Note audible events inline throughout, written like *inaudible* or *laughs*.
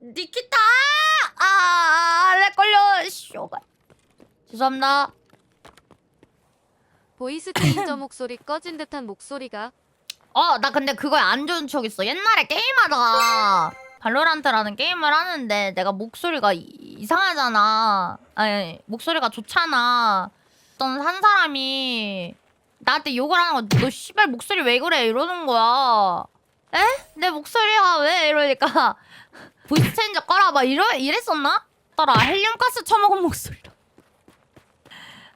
니키타! 아, 렉 걸려. 쇼가. 죄송합니다. 보이스 체인저 *laughs* 목소리 꺼진 듯한 목소리가 어, 나 근데 그거에 안 좋은 척 있어. 옛날에 게임하다가 발로란트라는 게임을 하는데 내가 목소리가 이- 이상하잖아. 아니, 목소리가 좋잖아. 어떤 한 사람이 나한테 욕을 하는 거, 너 씨발 목소리 왜 그래? 이러는 거야. 에? 내 목소리가 왜? 이러니까 *laughs* 보이스 체인저 꺼라. 막 이러, 이랬었나? 따라 헬륨가스 처먹은 목소리로.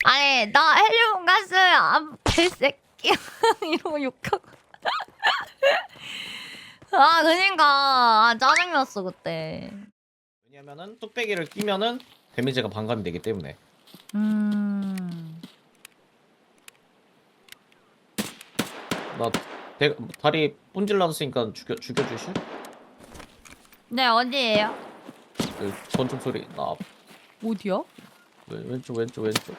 아니, 나 헬륨가스 안 개새끼야. *laughs* 이러고 욕하고. *laughs* 아 그니까 아, 짜증났어 그때 왜냐면은 뚝배기를 끼면은 데미지가 반감이 되기 때문에 음 나 대, 다리 분질 났으니까 죽여 죽여주실? 네 어디에요? 그 권총 소리 나 어디야? 왼- 왼쪽 왼쪽 왼쪽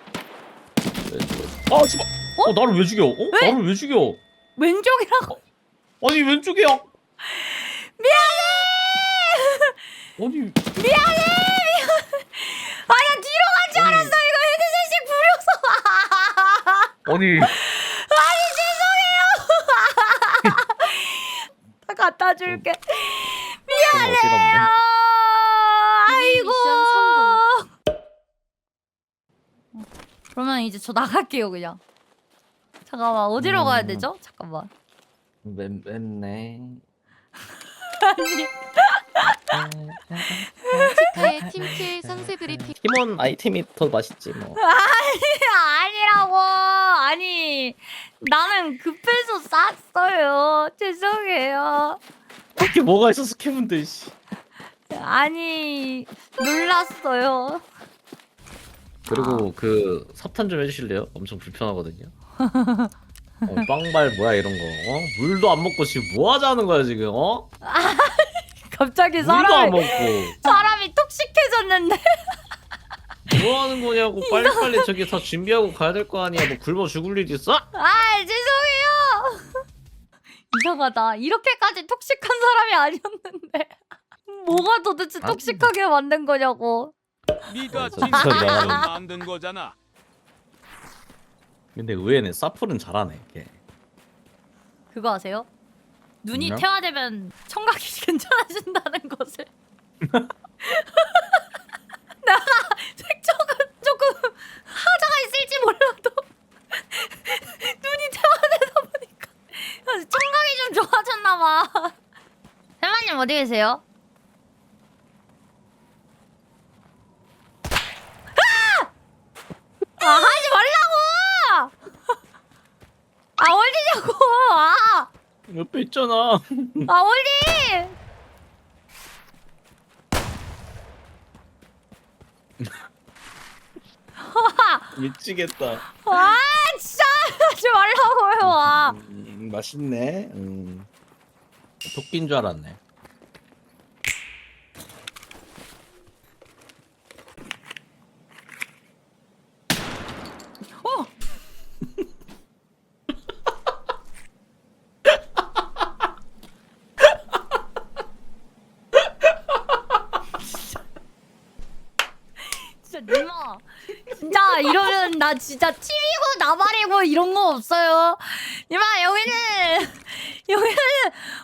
왼쪽 왼쪽 아 씨발 어? 나를 왜 죽여? 어? 왜? 나를 왜 죽여? 왼쪽이라고 아니 왼쪽이야 미안해 아니 미안해 아야 뒤로 간줄 아니, 알았어 이거 헤드셋이 구려서 아니 죄송해요 줄게. 미안해 어지럽네. 아이고. 그러면 이제 저 나갈게요 그냥. 잠깐만 어디로 음. 가야 되죠? 잠깐만. 맵, 맵네. 아니 치카의 팀킬 상세 브리핑 팀원 아이템이 더 맛있지 뭐. *laughs* 아니라고. 아니 나는 급해서 쌌어요. 죄송해요 그게 뭐가 있어 스캐분들 씨 아니 놀랐어요 그리고 그 섭탄 좀 해주실래요? 엄청 불편하거든요. *laughs* 어, 빵발 뭐야 이런 거? 어? 물도 안 먹고 지금 뭐 하자는 거야 지금? 어? *laughs* 갑자기 물도 안 사람이 먹고 *laughs* 사람이 톡식해졌는데 뭐 하는 거냐고 빨리빨리 저기 다 준비하고 가야 될 거 아니야? 뭐 굶어 죽을 일 있어? 아 죄송해요 이상하다 이렇게까지 톡식한 사람이 아니었는데 *laughs* 뭐가 도대체 아니. 톡식하게 만든 거냐고 네가 진짜. 만든 거잖아. 근데 의외네 사풀은 잘하네. 걔. 그거 아세요? 눈이 뭐냐? 퇴화되면 청각이 *laughs* 괜찮아진다는 것을 *laughs* 내가 색조가 조금 하자가 있을지 몰라도 눈이 퇴화되다 보니까 청각이 좀 좋아졌나 봐 *laughs* 셀마님 어디 계세요? 아! 아 하지 말라고! 아 어디냐고! 아! 옆에 있잖아. *laughs* 아 어디? 미치겠다. 아 진짜 하지 말라고요. 아. 음, 맛있네. 음. 토끼인 줄 알았네. 어. 진짜 니마 진짜 이러면 나 진짜 나발 이런 거 없어요. 니마 여기는. 여기는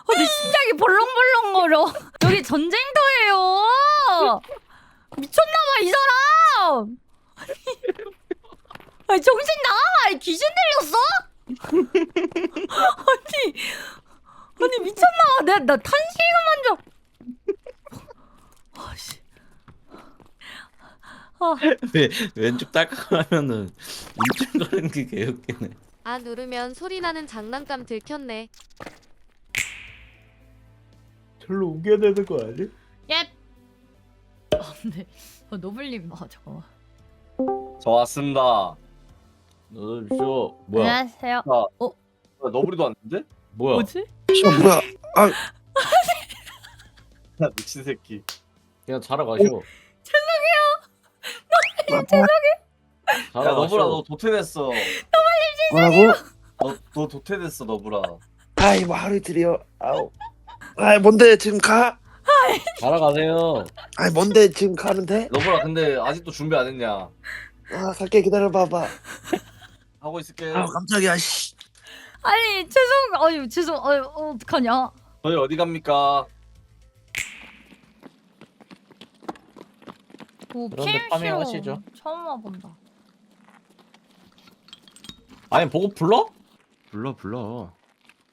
어, 내 심장이 벌렁벌렁거려. 여기 전쟁터예요. 미쳤나봐 이 사람. 아니 정신 나가봐. 귀신 들렸어? 아니 아니 미쳤나 내나 탄식을 먼저 아씨 아 *laughs* 왜 왼쪽 딸깍하면은 울증거리는 게 개웃기네. 아 누르면 소리 나는 장난감 들켰네 절로 옮겨야 되는 거 아니? 예. 아 근데 어, 노블님 아 잠깐만 저 왔습니다. 너 쇼. 뭐야? 안녕하세요 아, 너구리도 왔는데? 뭐야? 뭐지? 저 뭐야? *laughs* 야, 미친 새끼. 그냥 자러 가시오. 뭐, 자러 야, 너브라 가시오. 너 도태됐어. 뭐라고? 너, 너 도태됐어, 너브라. 아이 뭐 하루 이틀이요. 아우. 아이 뭔데 지금 가? 알아가세요. 아이 뭔데 지금 가면 돼? 너보라 근데 아직도 준비 안 했냐? 아 갈게 기다려 봐봐. 하고 있을게. 아 깜짝이야. 씨. 아니 죄송 아유 죄송 아유 어, 어떡하냐 저희 어디 갑니까? 오 그런데 PM 파밍 싫어 하시죠. 처음 와본다 아니 보고 불러? 불러 불러.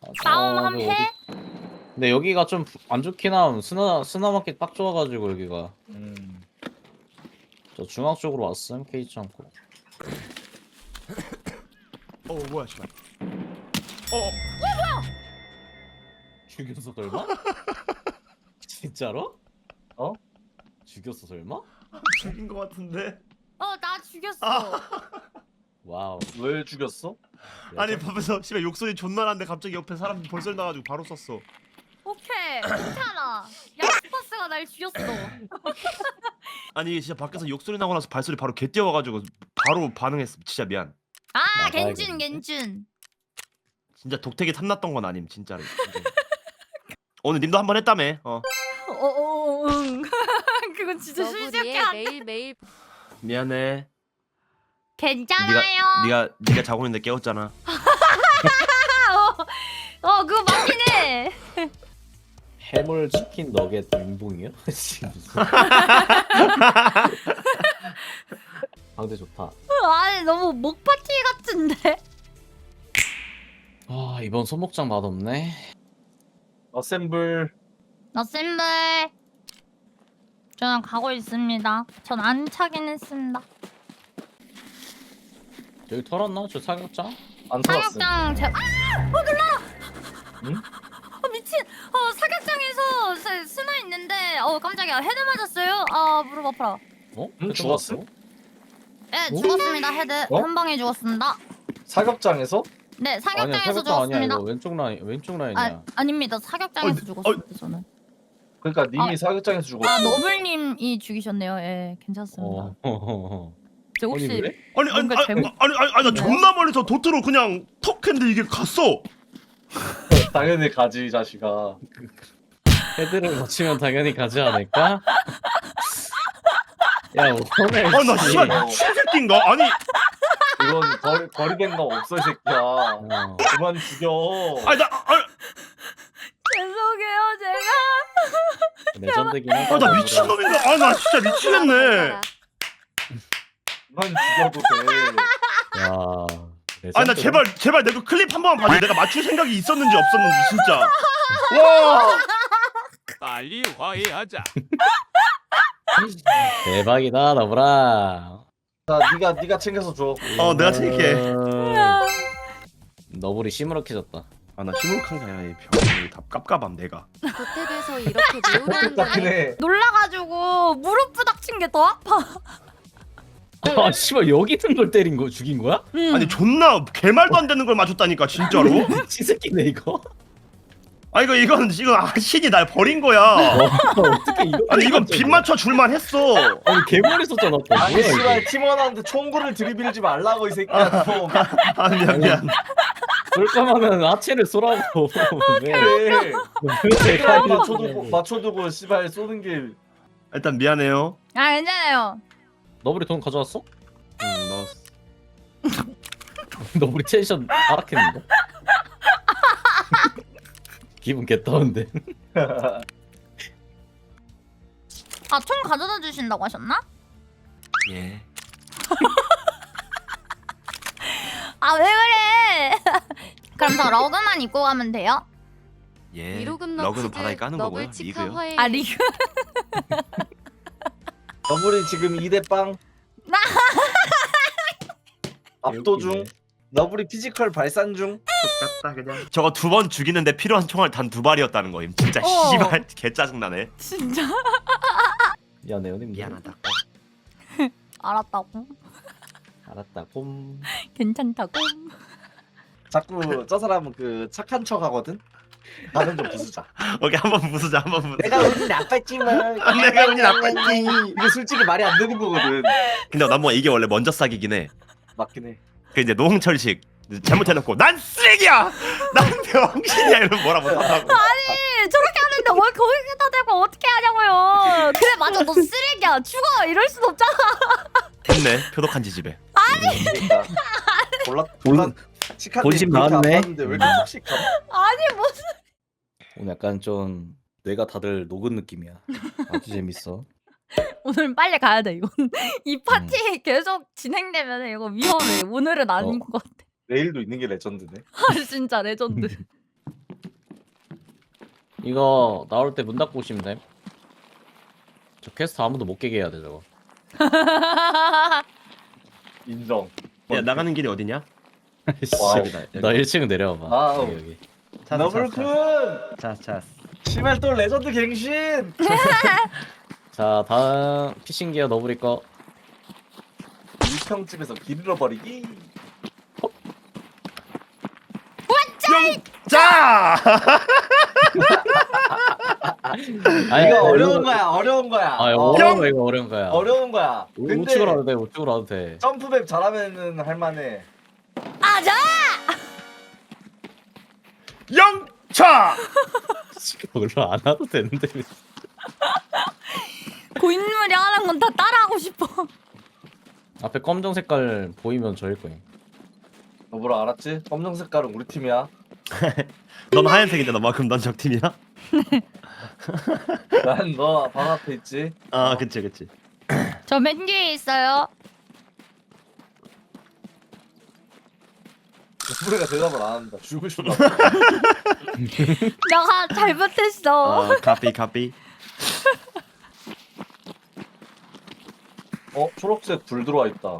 아, 싸움 어, 함 근데 해? 여기- 근데 여기가 좀 안 좋긴 함. 스나 스나 맞기 딱 좋아가지고 여기가. 음. 저 중앙 쪽으로 왔음 케이치 않고. 어 뭐야 씨발. 죽였어 설마? *laughs* 진짜로? 어? 죽였어 설마? *laughs* 죽인 거 같은데. 어 나 죽였어 아. 와우. 왜 죽였어? 아니 보면서 씨발 욕소리 존나 나는데 갑자기 옆에 사람 벌써 나가지고 바로 썼어. 오케이 괜찮아 야스퍼스가 날 죽였어 *laughs* 아니 이게 진짜 밖에서 욕소리 나고 나서 발소리 바로 개 뛰어와가지고 바로 반응했어. 진짜 미안. 아. 겐준 겐준 진짜 독택이 탐났던 건 아님 진짜로. 진짜. *laughs* 오늘 님도 한번 했다며. 어. 어어 응 그건 진짜 너구리의 실수였게 안 매일 매일 미안해. 괜찮아요 네가 네가 자고 있는데 깨웠잖아. 어 그거 맞긴 해 해물 치킨 너겟 *laughs* 무슨. *laughs* 방대 좋다. 아니 너무 목 파티 같은데 아 이번 소목장 맛없네. 어셈블. 어셈블 저는 가고 있습니다 전 안 차긴 했습니다 여기 털었나? 저 사격장? 안. 사격장 제... 아! 어 놀라! 응? 어 미친! 어 사격장에서 스, 스나 있는데 어 깜짝이야 헤드 맞았어요? 아 무릎 아파라 어? 응, 죽었어? 네 뭐? 죽었습니다 헤드 어? 한 방에 죽었습니다 사격장에서? 네 아니야 사격장에서 사격장 아니야 죽었습니다 이거 왼쪽 라인 왼쪽 라인이야. 아, 아닙니다 사격장에서 어, 죽었습니다 저는 그러니까 님이 아. 사격장에서 죽었어. 아 너블님이 죽이셨네요 예 괜찮습니다 어. 어. 저 혹시 아니 그래? 아니 아니 뭔가 아니 아니 아니 아니 나? 존나 멀리서 도트로 그냥 턱 했는데 이게 갔어. *laughs* 당연히 가지 이 자식아. 헤드를 맞추면 당연히 가지 않을까? 야 오늘 아나 씨. 씨발 미친 새끼인가? 아니 이건 거리 거리 갱감 없어 이 새끼야. 어. 그만 죽여. 아니 나 아니 *laughs* 죄송해요 제가 *laughs* 레전드긴 하다. 아, 나 미친 놈인가? 아 나 진짜 미치겠네. 그만 죽여도 돼. 야. 아니 나. 제발 제발 내가 클립 한 번만 봐줘. 내가 맞출 생각이 있었는지 없었는지 진짜. 와. 빨리 화해하자. 대박이다 너브라. 자 네가 네가 챙겨서 줘. 어 내가 챙길게. 너블이 시무룩해졌다. 아나 이 병이 다 깝깝함 내가. 도태돼서 이렇게 매우라는 딱긴 거네 해. 놀라가지고 무릎 부닥친 게 더 아파 아 씨발 여기 있는 걸 때린 거 죽인 거야? 음. 아니 존나 개말도 안 되는 걸 맞췄다니까 진짜로. *laughs* 미친 새끼네 이거. 아 이거 이건 이건 아 신이 날 버린 거야. 어, 어떻게 이거? 아니 이건 빗 맞춰 줄만 했어. 아니 개머리 썼잖아. 또. 아니 뭐야 씨발? 팀원한테 총구를 들이밀지 말라고 이 새끼야 좀. 아 미안 미안. 쏠 거면은 하체를 쏘라고. *laughs* *laughs* 왜? 그래. 왜 제가 아, 맞춰두고 맞춰두고 씨발 쏘는 게 일단 미안해요. 아 괜찮아요 너블이 돈 가져왔어? 음, 넣었어. *laughs* 너블이 텐션 하락했는데. 기분 개떠운데. 아 총 가져다 주신다고 하셨나? 예. 아 왜 그래 *laughs* 그럼 저 러그만 입고 가면 돼요? 예. 위로금 너치즈 바닥에 까는 거고요. 리그요. 화해 아 리그 *laughs* 너블이 지금 2대 빵. *laughs* 압도 중. 너블이 피지컬 발산 중. 똑같다 그냥. 저거 두 번 죽이는데 필요한 총알 단 두 발이었다는 거임. 진짜 어. 씨발 개 짜증나네. 진짜 미안해 형님. 미안하다. 알았다고 알았다. 꼼. *laughs* 괜찮다고 자꾸 저 사람은 그 착한 척 하거든. 나는 좀 부수자. *laughs* 오케이 한 번 부수자 한 번 부수자. 내가 운이 나빴지만. 아, *laughs* 내가 운이 나빴지. 이게 솔직히 말이 안 되는 거거든. 근데 난뭐 이게 원래 먼저 사기긴 해. 맞긴 해. 그 이제 노홍철식 잘못해놓고 난 쓰레기야, 난 병신이야 이러면 뭐라 못한다고. 아니 저렇게 하는데 왜 거기다 대고 어떻게 하냐고요 그래 맞아 너 쓰레기야 죽어 이럴 순 없잖아 됐네, 표독한 지집에. 몰라 몰라 치카님 본심 나왔네. 왜 이렇게? 아니 뭐 오늘 약간 좀 뇌가 다들 녹은 느낌이야. 아주 재밌어. 오늘 빨리 가야 돼 이건 이 파티 계속 진행되면 이거 위험해 오늘은 아닌 어. 것 같아 내일도 있는 게 레전드네. *laughs* 아 진짜 레전드 *laughs* 이거 나올 때 문 닫고 오시면 돼. 저 퀘스트 아무도 못 깨게 해야 돼 저거. *laughs* 인정. 야 나가는 길이 어디냐? *laughs* 와우. 여기다, 여기. 나 1층 내려와봐. 여기 여기. 너블쿤 자자. 시발 또 레전드 갱신. *laughs* 자 다음 피싱 기어 너브리 거. 일평집에서 길 잃어버리기. 자. *laughs* 아니, 이거 어, 어려운 거야. 어려운 거야. 아 이거 어, 어려운 거 이거 어려운 거야. 어려운 거야. 우- 근데 우측으로 와도 돼. 우측으로 와도 돼. 점프맵 잘하면은 할만해. 아자 영차. *laughs* 별로 안 와도 되는데. *laughs* 고인물이 하는 건 다 따라하고 싶어 앞에 검정 색깔 보이면 저일 거예요. 너보라 알았지? 검정 색깔은 우리 팀이야. *laughs* 넌 하얀색인데 너만큼 넌 적팀이야? *laughs* 난너 바로 앞에 있지. 아 그치 그치. 저 맨 뒤에 있어요 우리가 대답을 안 한다. 죽고 싶다. 내가 잘못했어 아 카피 카피. 어 초록색 불 들어와 있다.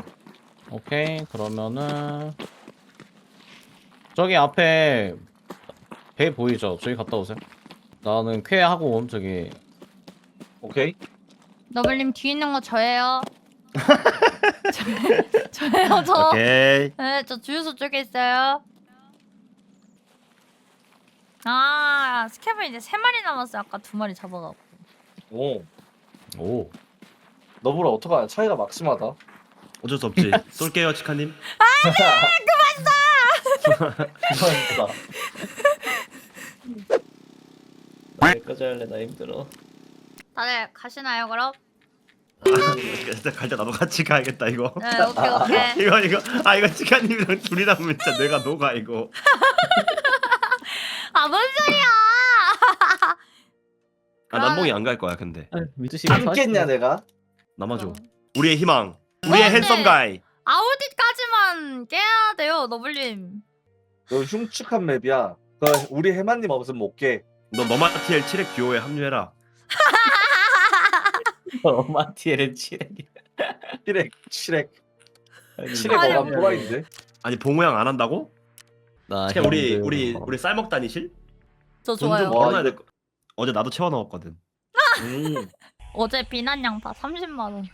오케이 그러면은 저기 앞에 배 보이죠? 저기 갔다 오세요. 나는 쾌 하고 옴 저기. 오케이. 너블님 뒤에 있는 거 저예요 *laughs* 저, 저예요 저 오케이. 네, 저 주유소 쪽에 있어요. 아, 스캡은 이제 세 마리 남았어요. 아까 두 마리 잡아가고. 오. 오. 너보라 어떡하냐? 차이가 막심하다. 어쩔 수 없지. 쏠게요 치카님. *laughs* 그만이다. *laughs* 여기까지 할래 나 힘들어. 다들 가시나요, 그럼? 아, 갈때 나도 같이 가야겠다 이거. 네, 오케이, 오케이. *laughs* 이거 이거 아 이거 치카님이랑 둘이 남으면 진짜 내가 녹아 이거. *laughs* 아, 뭔 소리야! 아 남봉이 안 갈 거야 근데. 미드 씨안 깼냐 내가? 남아줘. 우리의 희망. 우리의 어, 핸섬 네. 가이. 아우디까지만 깨야 돼요, 너블님. 너 흉측한 맵이야. 너 우리 해만님 없으면 못 깨. 너 너마티엘 7핵 듀오에 합류해라. 칠렉 칠렉 칠렉 아니, 어감 또라이인데. 아니 봉호양 안 한다고? 나 우리 힘들어. 우리 우리 쌀먹 다니실? 저돈 좋아요. 좀뭐 이거- 될 거. 어제 나도 채워 넣었거든. 음. *laughs* 어제 비난 양파 30만 원.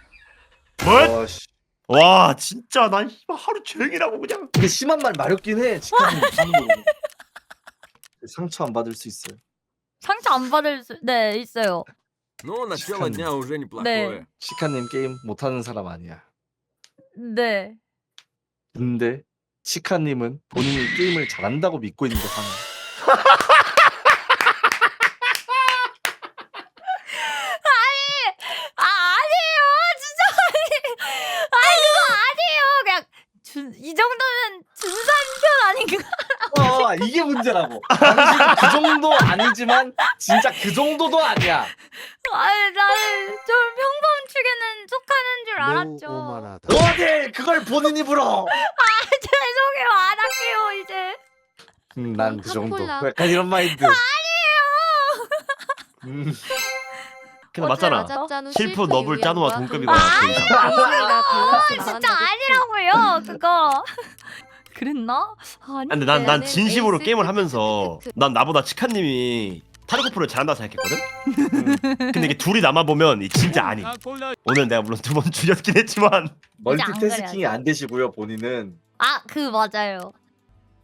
뭐? 와 씨. 와 진짜 난 씨발 하루 종일하고 그냥. 심한 말 마렵긴 해. 치카님 무슨 *laughs* 상처 안 받을 수 있어요. 상처 안 받을 수, 네, 있어요. Ну, начало дня уже неплохое. 네. 치카님 게임 못하는 사람 아니야. 네. 근데 치카님은 본인이 게임을 잘한다고 믿고 있는 게 상해. 아 어, 이게 문제라고. 당신은 그 정도 아니지만 진짜 그 정도도 아니야. 아니 나는 좀 평범축에는 속하는 줄 알았죠 어딜 그걸 본인이 불어. 아 죄송해요 안 할게요 이제 음, 난 그 정도. 콜라. 약간 이런 마인드. 아니에요 음, 근데 맞잖아. 실프 너블 짜누와 동급이거나 아, 그. 베이비가 밸런스 진짜 아니라고요 그거 그랬나? 아니 근데 난난 나는 진심으로 에이스 게임을 크- 하면서 난 나보다 치카님이 타르코프를 잘한다 생각했거든. 음. 근데 이게 둘이 남아 보면 이 진짜 아니. 오늘 내가 물론 두 번 줄였긴 했지만 멀티태스킹이 안 되시고요 본인은. 아 그 맞아요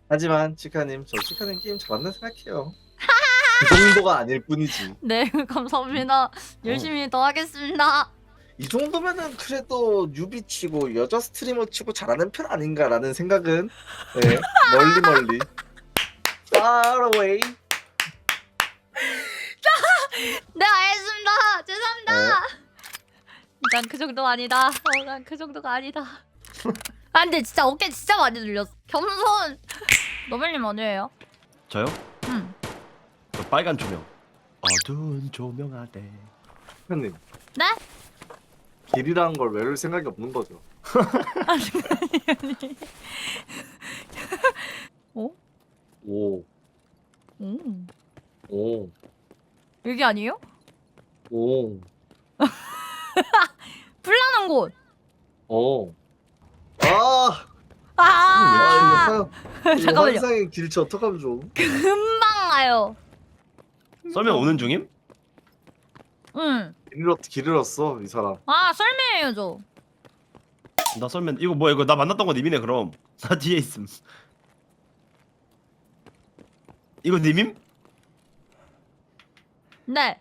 하지만 치카님 저 치카님 게임 잘한다 생각해요. *laughs* 그 정도가 아닐 뿐이지. 네 *laughs* 감사합니다 열심히 더 하겠습니다 이 정도면은 그래도 뉴비 치고 여자 스트리머 치고 잘하는 편 아닌가라는 생각은 네, 멀리 멀리 far away 네 알겠습니다. 죄송합니다. 난 그 정도 아니다. 어, 난 그 정도가 아니다. 아 근데 진짜 어깨 진짜 많이 눌렸어. 겸손. 노벨님 어디에요? 저요? 응. 저 빨간 조명. 어두운 조명 아래. 형님 네? 길이라는 걸 외울 생각이 없는 거죠 아니 아니 아니. 어? 오 오. 오, 여기 아니에요? 오, *laughs* 불나는 곳. 오. 아, 아. 아 이거, 이거 잠깐만요. 환상의 길치 어떡하면 좋음? 금방 가요. 썰면 오는 중임? 응. 길 잃었, 길 잃었어 이 사람 아 썰매예요 저. 나 썰면 이거 뭐야 이거 나 만났던 거 님이네 그럼. *laughs* 나 뒤에 있음. 이거 님임? 네.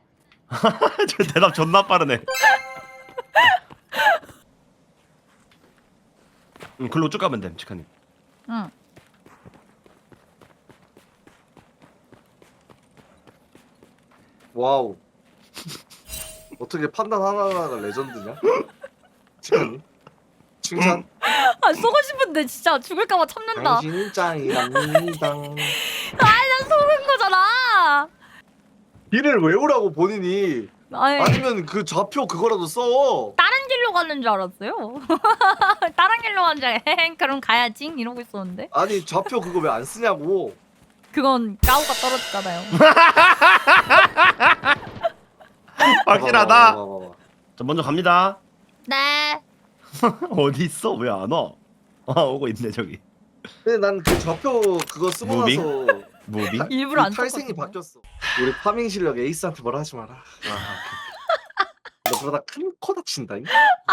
*laughs* 저 대답 존나 빠르네. *laughs* 응, 글로 쭉 가면 됨, 치카님. 응. 와우 어떻게 판단 하나하나가 레전드냐? *laughs* 칭찬이? 칭찬? 아 쏘고 싶은데 진짜 죽을까봐 참는다. 당신은 짱이랍니다 *laughs* 난 속은 거잖아. 길을 외우라고 본인이 아니 아니면 그 좌표 그거라도 써 다른 길로 가는 줄 알았어요. *laughs* 다른 길로 가는 줄 그럼 가야지 이러고 있었는데 아니 좌표 그거 왜 안 쓰냐고 그건 까오가 떨어졌잖아요. 확실하다. 봐봐, 봐봐. 자, 먼저 갑니다. 네. *laughs* 어디 있어? 왜 안 와? 아, 오고 있네 저기. 근데 난 그 좌표 그거 쓰고 무빙? 나서 무빙? 일부러 안그 탈생이. 바뀌었어 우리 파밍 실력 에이스한테 뭐라 하지 마라 너 그러다 큰코 다친다 잉 *laughs*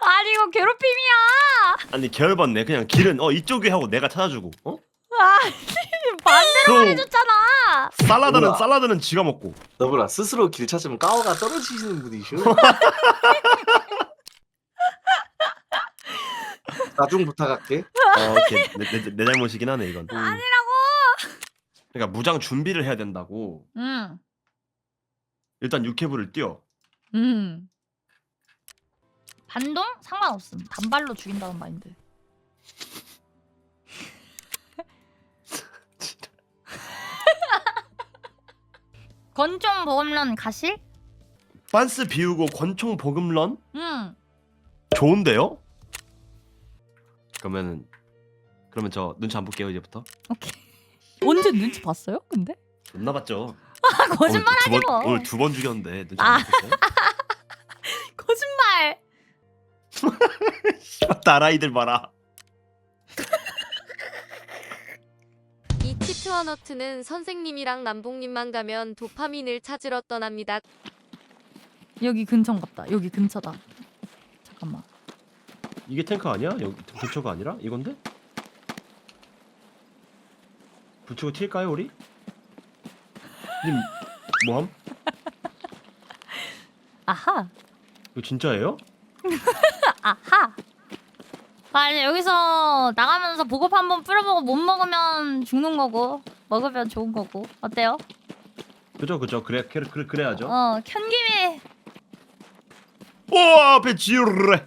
아니 이거 괴롭힘이야. 아니 개열받네. 그냥 길은 어 이쪽에 하고 내가 찾아주고. 어? 아니 반대로 그럼 해줬잖아. 살라드는 우와. 살라드는 지가 먹고. 너브라 스스로 길 찾으면 까오가 떨어지시는 분이시오 *laughs* 나중 부탁할게 어, 오케이. 내, 내, 내 잘못이긴 하네 이건. 아니라고. 그러니까 무장 준비를 해야 된다고. 응. 일단 육회부를 띄워. 음. 반동 상관없음. 단발로 죽인다는 마인드. 권총 보험론 가실? 빤스 비우고 권총 보금런? 응. 좋은데요? 그러면은 그러면 저 눈치 안 볼게요 이제부터. 오케이. *laughs* 언제 눈치 봤어요? 근데? 존나 봤죠. 아 거짓말하지 오늘 두. 번, 오늘 두 번 죽였는데 눈치 아. 안 봤어요? *laughs* 거짓말. *laughs* 딸아이들 봐라. 이 티트워너트는 선생님이랑 남봉님만 가면 도파민을 찾으러 떠납니다. 여기 근처 같다. 여기 근처다. 잠깐만. 이게 탱크 아니야? 여기 불초가 아니라 이건데? 불초가 튈까요 우리? 님 뭐함? 아하. 이거 진짜예요? *laughs* 아하. 아 이제 여기서 나가면서 보급 한번 뿌려보고 못 먹으면 죽는 거고 먹으면 좋은 거고 어때요? 그죠 그죠 그래 그래 그래 그래야죠. 어 켠김에 오 앞에 지르래.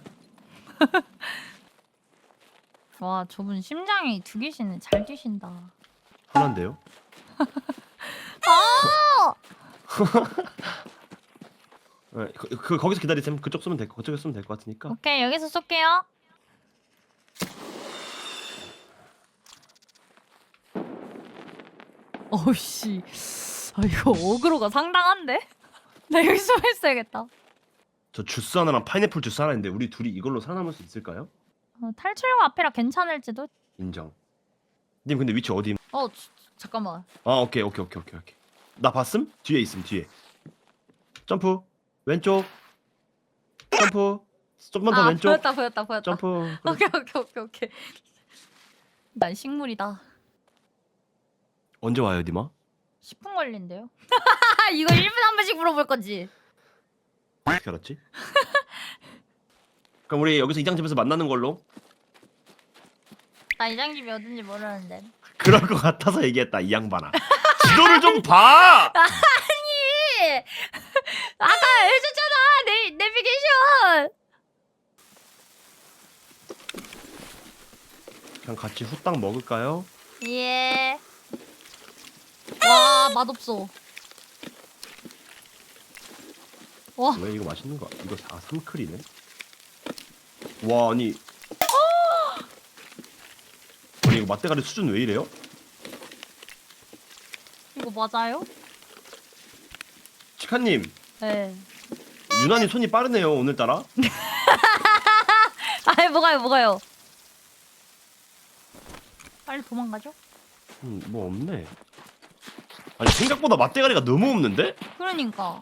*laughs* 와 저분 심장이 두 개시네 잘 뛰신다. 하나인데요? 어! *laughs* *laughs* 네, 그, 그 거기서 기다리세요. 그쪽 쏘면 될 거, 그쪽에 쏘면 될 것 같으니까. 오케이 여기서 쏠게요. 어우씨, 아 이거 어그로가 상당한데? 나 여기 숨어 있어야겠다. 저 주스 하나랑 파인애플 주스 하나 있는데 우리 둘이 이걸로 살아남을 수 있을까요? 어, 탈출용 앞이라 괜찮을지도. 인정. 님 근데 위치 어디? 어 주- 잠깐만. 아 오케이 오케이 오케이 오케이 오케이. 나 봤음? 뒤에 있음 뒤에. 점프 왼쪽. 점프. 좀만 더 아 왼쪽. 보였다 보였다 보였다. 점프. 오케이 오케이 오케이 오케이. 난 식물이다. 언제 와요, 니마? 10분 걸린대요. *laughs* 이거 1분 한 번씩 물어볼 거지. 어떻게 알았지? 그럼 우리 여기서 이장집에서 만나는 걸로. 나 이장집이 어딘지 모르는데. 그럴 것 같아서 얘기했다 이 양반아. 지도를 좀 봐. *laughs* 아니 아까 해줬잖아 내 내비게이션. 그냥 같이 후딱 먹을까요? 예. 와 맛없어. 와 왜 이거 맛있는 거? 이거 아 삼클이네. 와 아니. 아니 이거 맛대가리 수준 왜 이래요? 이거 맞아요? 치카님 네. 유난히 손이 빠르네요 오늘따라. *laughs* 아니 뭐가요 뭐가요? 빨리 도망가죠. 음, 뭐 없네. 아니 생각보다 맛대가리가 너무 없는데? 그러니까.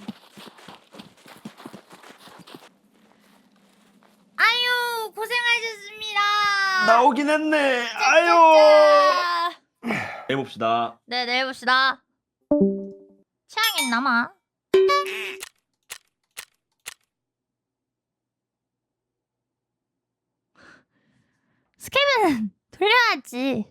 아유 고생하셨습니다. 나오긴 했네. 아유. 짜짜짜. 해봅시다. 네 내일 봅시다. 취향 있나마? 스케이는 돌려야지.